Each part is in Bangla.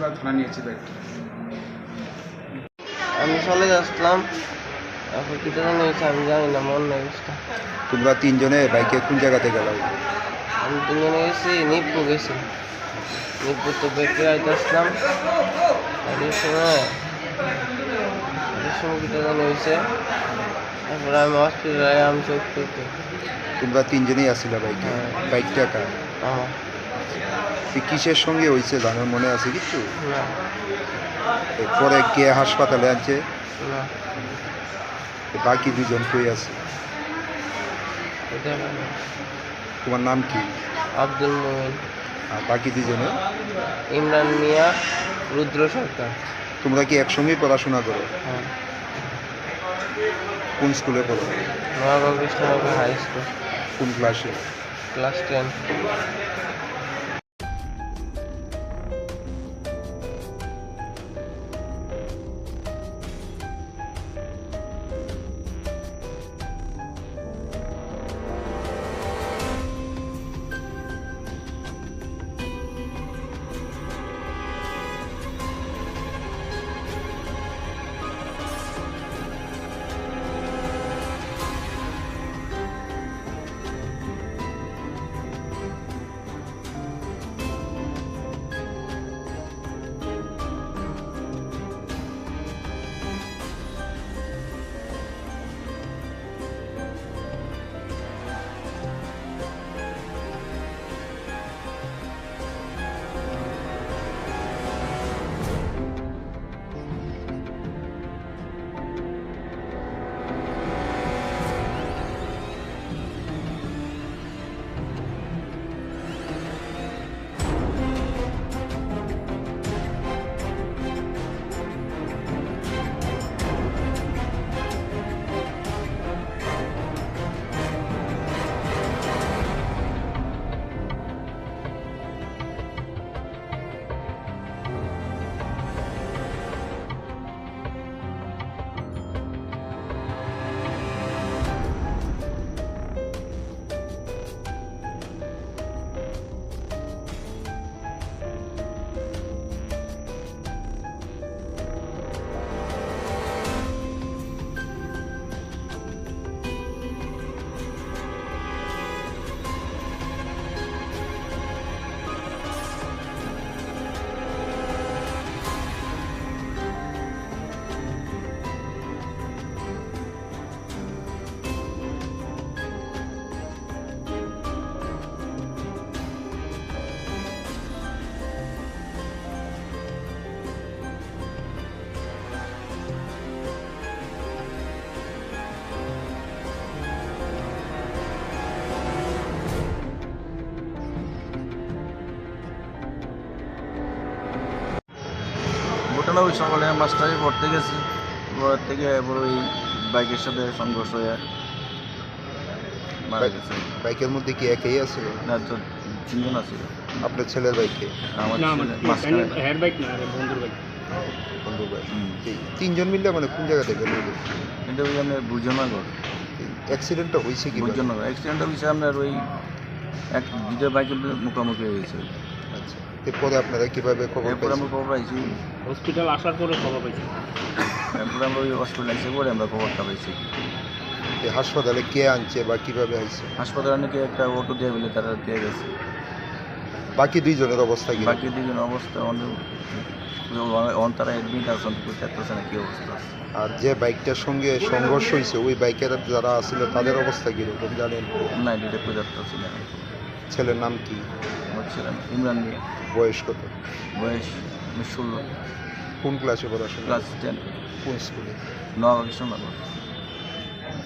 আমরা থানা নিয়েছি বাইকটা আমি চলে যাচ্ছিলাম। তারপর কি জানি হয়েছে আমি জানি না মন নেই তোমরা তিনজনে বাইকে কোন জায়গাতে গেল আমি তিনজনে গেছি নিপুর গেছি। নিপুর তো বেঁকে আইতেছিলাম আসলাম। এই সময় এই সময় কি জানি হয়েছে। তারপরে আমি হসপিটালে আমি চোখ করতে তোমরা তিনজনেই আসিলা বাইকে? হ্যাঁ। বাইকটা কার? কিসের সঙ্গে হয়েছে জানার মনে আছে কিছু? পরে কে হাসপাতালে আনছে বাকি দুজন কই আছে? তোমার নাম কি? আব্দুল মোমিন আর বাকি দুজনে ইমরান মিয়া রুদ্র সরকার। তোমরা কি একসঙ্গেই পড়াশোনা করো? হ্যাঁ। কোন স্কুলে পড়ো? Krishnanagar high school. কোন ক্লাসে? Class ten. ঘটনা ওই সকালে মাস্টারে পড়তে গেছি। পর থেকে এবার ওই বাইকের সাথে সংঘর্ষ হয়ে মারা গেছে। বাইকের মধ্যে কি একাই আছে? না তো তিনজন আছে। আপনার ছেলের বাইকে? আমার ছেলে মাঝখানে। বাইক না বন্ধুর বাইক। বন্ধু ভাই হুম। এই তিনজন মিললে মানে কোন জায়গাতে গেল? এটা ওই আপনার বুঝনগর অ্যাক্সিডেন্টটা হয়েছে কি বুঝনগর অ্যাক্সিডেন্টটা হয়েছে আপনার ওই এক দুটো বাইকের মুখোমুখি হয়েছে। এরপরে আপনারা কীভাবে খবর এরপর আমরা খবর পাইছি। হসপিটাল আসার পরে খবর পাইছি। এরপর আমরা ওই হসপিটাল এসে পরে আমরা খবরটা পাইছি। এই হাসপাতালে কে আনছে বা কীভাবে হয়েছে হাসপাতালে নাকি একটা অটো দিয়ে বলে তারা দিয়ে গেছে। বাকি দুইজনের অবস্থা কি? বাকি দুইজনের অবস্থা অনেক অন তারা অ্যাডমিট আছেন পারতেছে না কি অবস্থা? আর যে বাইকটার সঙ্গে সংঘর্ষ হয়েছে ওই বাইকের যারা আসলে তাদের অবস্থা কীরকম জানেন? না এটা না। ছেলের নাম কি? আমার ছিলাম ইমরান মিয়া। বয়স কত? বয়স ষোলো। কোন ক্লাসে পড়াশোনা? Class ten. কোন স্কুলে? নবাব কৃষ্ণনগর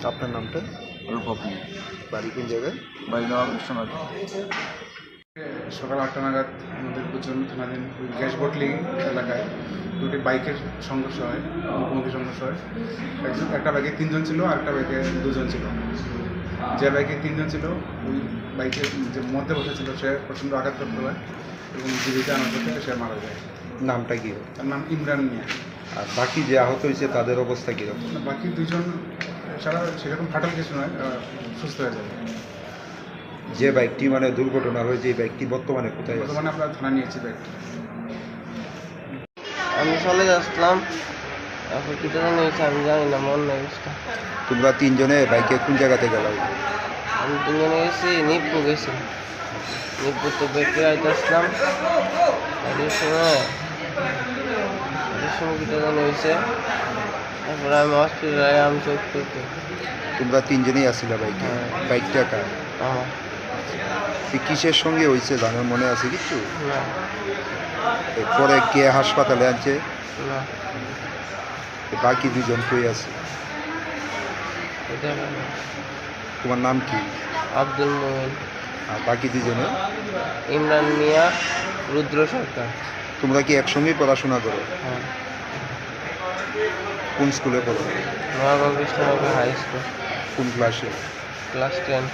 আপনার নামটা? রূপপি বাড়ি কোন জায়গায়? বাড়ি নবাব কৃষ্ণনগর সকাল আটটা নাগাদ আমাদের কুচন থানাধীন ওই গ্যাস বটলি এলাকায় দুটি বাইকের সংঘর্ষ হয় মুখোমুখি সংঘর্ষ হয়। একজন একটা বাইকে তিনজন ছিল আর একটা বাইকে দুজন ছিল। যে বাইকে তিনজন ছিল ওই বাইকের যে মধ্যে বসেছিল সে প্রচণ্ড আঘাতপ্রাপ্ত হয় এবং জীবিকা আনার পর থেকে সে মারা যায়। নামটা কি? তার নাম ইমরান মিয়া। আর বাকি যে আহত হয়েছে তাদের অবস্থা কীরকম? বাকি দুজন সারা সেরকম ফাটাল কিছু নয় সুস্থ হয়ে যাবে। যে বাইকটি মানে দুর্ঘটনা হয়েছে এই বাইকটি বর্তমানে কোথায় বর্তমানে আমরা থানা নিয়েছি বাইকটা। আমি চলে যাচ্ছিলাম কিটা জানি আমি জানি না মন নেই বুঝতে তোমরা তিনজনে বাইকে কোন জায়গাতে গেল? আমি তিনজনে গেছি নিপ্পু গেছি। নিপ্পু তো বেঁকে সময় সময় কিটা জানি হয়েছে। তারপরে আমি হসপিটালে আমি চোখ করতে তোমরা তিনজনেই বাইকে? হ্যাঁ। বাইকটা কার? কিসের সঙ্গে হয়েছে জানার মনে আছে কিছু? পরে কে হাসপাতালে আনছে? তো বাকি দুজন কই আছে। তোমার নাম কি? আব্দুল মোমিন আর বাকি দুজনে ইমরান মিয়া রুদ্র সরকার। তোমরা কি একসঙ্গেই পড়াশোনা করো? হ্যাঁ। কোন স্কুলে পড়ো? Noagaon Krishnanagar high school. কোন ক্লাসে? Class ten.